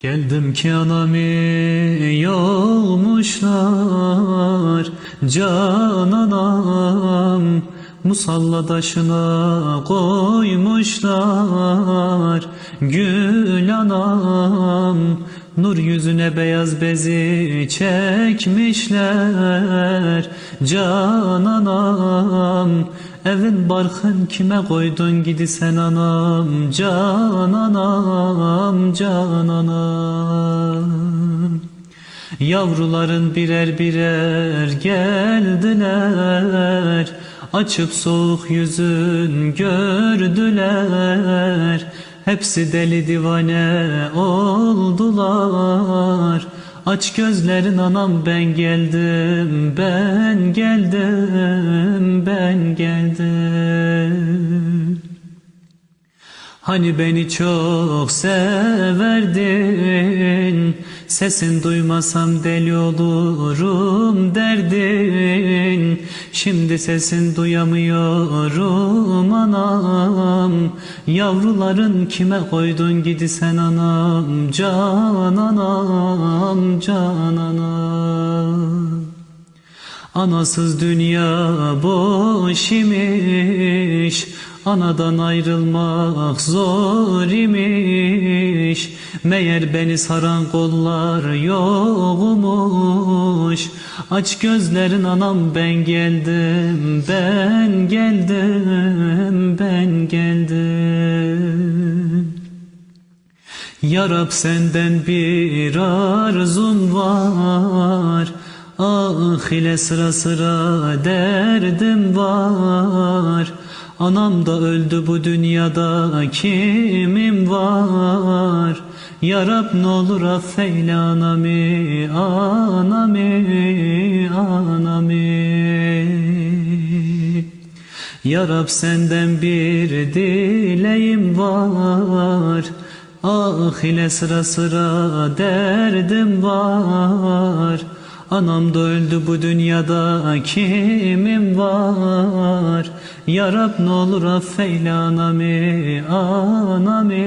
Geldim ki anamı yolmuşlar Can anam Musalla taşına koymuşlar. Gül anam Nur yüzüne beyaz bezi çekmişler. Can anam Evin barkın kime koydun gidi sen anam Can anam can anam. Yavruların birer birer geldiler Açıp soğuk yüzün gördüler. Hepsi deli divane oldular Aç gözlerin anam ben geldim ben geldim ben geldim Hani beni çok severdin Sesin duymasam deli olurum derdin. Şimdi sesin duyamıyorum anam Yavruların kime koydun gidi sen anam Can anam can anam. Anasız dünya boş imiş Anadan ayrılmak zor imiş. Meğer beni saran kollar yokmuş. Aç gözlerin anam ben geldim Ben geldim ben geldim. Ya Rab senden bir arzum var. Ah ile sıra sıra derdim var Anam da öldü bu dünyada kimim var? Ya Rab ne olur affeyle anami anami anami ya Rab senden bir dileğim var. Ah ile sıra sıra derdim var. Anam da öldü bu dünyada kimim var Ya Rab ne olur affeyle Anami Anami